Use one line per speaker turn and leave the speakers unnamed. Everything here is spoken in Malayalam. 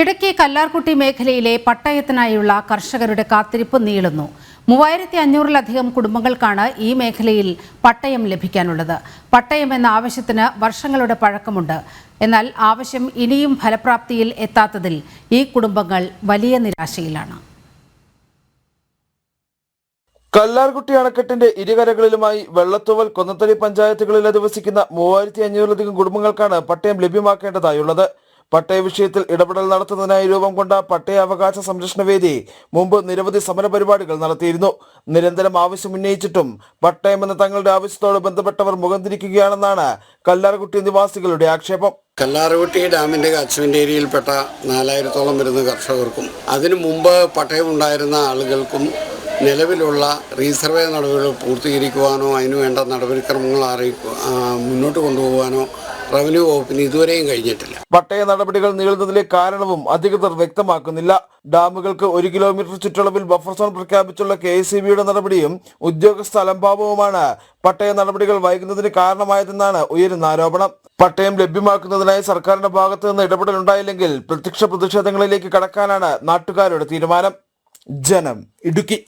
ഇടുക്കി കല്ലാർകുട്ടി മേഖലയിലെ പട്ടയത്തിനായുള്ള കർഷകരുടെ കാത്തിരിപ്പ് നീളുന്നു. മൂവായിരത്തി അഞ്ഞൂറിലധികം കുടുംബങ്ങൾക്കാണ് ഈ മേഖലയിൽ പട്ടയം ലഭിക്കാനുള്ളത്. പട്ടയം എന്ന ആവശ്യത്തിന് വർഷങ്ങളുടെ പഴക്കമുണ്ട്. എന്നാൽ ആവശ്യം ഇനിയും ഫലപ്രാപ്തിയിൽ എത്താത്തതിൽ ഈ കുടുംബങ്ങൾ വലിയ നിരാശയിലാണ്.
കല്ലാർകുട്ടി അണക്കെട്ടിന്റെ ഇരുകരകളിലുമായി വെള്ളത്തുവൽ കൊന്നത്തടി പഞ്ചായത്തുകളിൽ അധിവസിക്കുന്ന മൂവായിരത്തി അഞ്ഞൂറിലധികം കുടുംബങ്ങൾക്കാണ് പട്ടയം ലഭ്യമാക്കേണ്ടതായുള്ളത്. പട്ടയ വിഷയത്തിൽ ഇടപെടൽ നടത്തുന്നതിനായി രൂപം കൊണ്ട പട്ടയ അവകാശ സംരക്ഷണ വേദി മുമ്പ് നിരവധി സമരപരിപാടികൾ നടത്തിയിരുന്നു. നിരന്തരം ആവശ്യം ഉന്നയിച്ചിട്ടും പട്ടയം എന്ന തങ്ങളുടെ ആവശ്യത്തോട് ബന്ധപ്പെട്ടവർ മുഖം തിരിക്കുകയാണെന്നാണ് കല്ലാർകുട്ടി നിവാസികളുടെ ആക്ഷേപം.
കല്ലാറുകുട്ടി ഡാമിന്റെ കച്ചവന്റെ ഏരിയയിൽപ്പെട്ട നാലായിരത്തോളം വരുന്ന കർഷകർക്കും അതിനു മുമ്പ് പട്ടയമുണ്ടായിരുന്ന ആളുകൾക്കും നിലവിലുള്ള റീസർവേ നടപടികൾ പൂർത്തീകരിക്കുവാനോ അതിനു വേണ്ട നടപടിക്രമങ്ങൾ അറിയിക്കുക മുന്നോട്ട് കൊണ്ടുപോകാനോ റവന്യൂ വകുപ്പിന് ഇതുവരെയും കഴിഞ്ഞിട്ടില്ല.
പട്ടയ നടപടികൾ നീളുന്നതിലെ കാരണവും അധികൃതർ വ്യക്തമാക്കുന്നില്ല. ഡാമുകൾക്ക് ഒരു കിലോമീറ്റർ ചുറ്റളവിൽ ബഫർ സോൺ പ്രഖ്യാപിച്ചുള്ള കെ എസ് നടപടിയും ഉദ്യോഗസ്ഥ അലംഭാവവുമാണ്. പട്ടയ നടപടികൾ വൈകുന്നതിന് കാരണമായതെന്നാണ് ഉയരുന്ന ആരോപണം. പട്ടയം ലഭ്യമാക്കുന്നതിനായി സർക്കാരിന്റെ ഭാഗത്തു നിന്ന് ഇടപെടൽ ഉണ്ടായില്ലെങ്കിൽ പ്രത്യക്ഷ പ്രതിഷേധങ്ങളിലേക്ക് കടക്കാനാണ് നാട്ടുകാരുടെ തീരുമാനം. ജനം ഇടുക്കി.